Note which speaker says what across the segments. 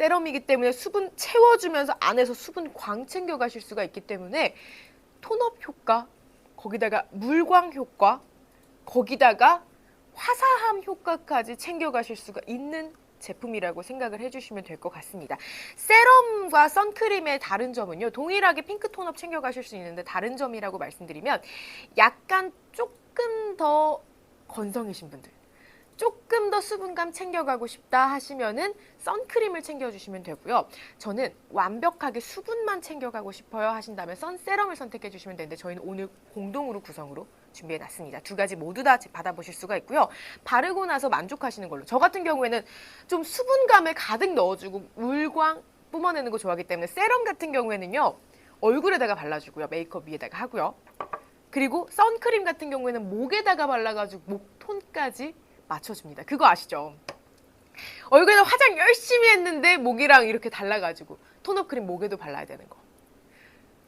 Speaker 1: 세럼이기 때문에 수분 채워주면서 안에서 수분 광 챙겨 가실 수가 있기 때문에 톤업 효과, 거기다가 물광 효과, 거기다가 화사함 효과까지 챙겨 가실 수가 있는 제품이라고 생각을 해주시면 될 것 같습니다. 세럼과 선크림의 다른 점은요. 동일하게 핑크 톤업 챙겨 가실 수 있는데 다른 점이라고 말씀드리면 약간 조금 더 건성이신 분들 조금 더 수분감 챙겨가고 싶다 하시면은 선크림을 챙겨주시면 되고요. 저는 완벽하게 수분만 챙겨가고 싶어요 하신다면 선세럼을 선택해 주시면 되는데 저희는 오늘 공동으로 구성으로 준비해 놨습니다. 두 가지 모두 다 받아보실 수가 있고요. 바르고 나서 만족하시는 걸로. 저 같은 경우에는 좀 수분감을 가득 넣어주고 물광 뿜어내는 거 좋아하기 때문에 세럼 같은 경우에는요. 얼굴에다가 발라주고요. 메이크업 위에다가 하고요. 그리고 선크림 같은 경우에는 목에다가 발라가지고 목 톤까지 맞춰줍니다. 그거 아시죠? 얼굴에 화장 열심히 했는데 목이랑 이렇게 달라가지고 톤업 크림 목에도 발라야 되는 거.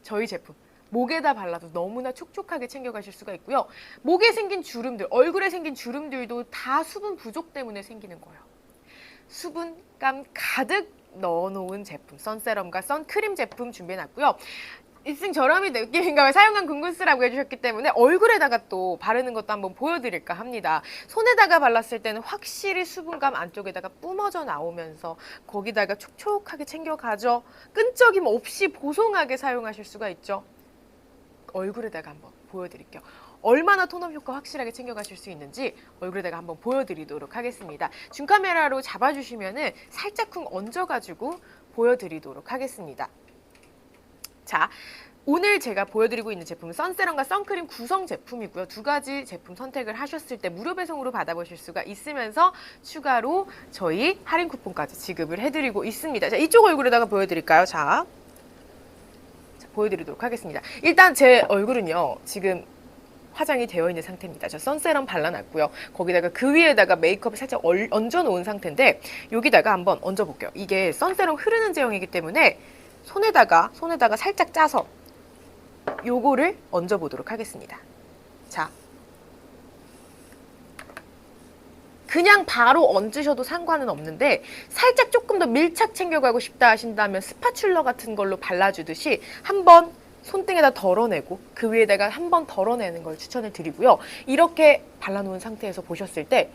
Speaker 1: 저희 제품 목에다 발라도 너무나 촉촉하게 챙겨가실 수가 있고요. 목에 생긴 주름들, 얼굴에 생긴 주름들도 다 수분 부족 때문에 생기는 거예요. 수분감 가득 넣어놓은 제품, 선세럼과 선크림 제품 준비해놨고요. 일승저렴이 느낌인가요? 사용한 궁금스라고 해주셨기 때문에 얼굴에다가 또 바르는 것도 한번 보여드릴까 합니다. 손에다가 발랐을 때는 확실히 수분감 안쪽에다가 뿜어져 나오면서 거기다가 촉촉하게 챙겨가죠. 끈적임 없이 보송하게 사용하실 수가 있죠. 얼굴에다가 한번 보여드릴게요. 얼마나 톤업 효과 확실하게 챙겨가실 수 있는지 얼굴에다가 한번 보여드리도록 하겠습니다. 중카메라로 잡아주시면 은 살짝쿵 얹어가지고 보여드리도록 하겠습니다. 자, 오늘 제가 보여드리고 있는 제품은 선세럼과 선크림 구성 제품이고요. 두 가지 제품 선택을 하셨을 때 무료 배송으로 받아보실 수가 있으면서 추가로 저희 할인 쿠폰까지 지급을 해드리고 있습니다. 자, 이쪽 얼굴에다가 보여드릴까요? 자, 자 보여드리도록 하겠습니다. 일단 제 얼굴은요, 지금 화장이 되어 있는 상태입니다. 저 선세럼 발라놨고요. 거기다가 그 위에다가 메이크업을 살짝 얼- 얹어놓은 상태인데 여기다가 한번 얹어볼게요. 이게 선세럼 흐르는 제형이기 때문에 손에다가 손에다가 살짝 짜서 요거를 얹어 보도록 하겠습니다. 자, 그냥 바로 얹으셔도 상관은 없는데 살짝 조금 더 밀착 챙겨가고 싶다 하신다면 스파츌러 같은 걸로 발라주듯이 한번 손등에다 덜어내고 그 위에다가 한번 덜어내는 걸 추천을 드리고요. 이렇게 발라놓은 상태에서 보셨을 때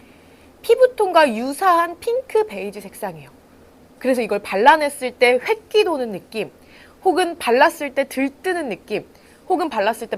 Speaker 1: 피부톤과 유사한 핑크 베이지 색상이에요. 그래서 이걸 발라냈을 때 획기 도는 느낌, 혹은 발랐을 때 들뜨는 느낌, 혹은 발랐을 때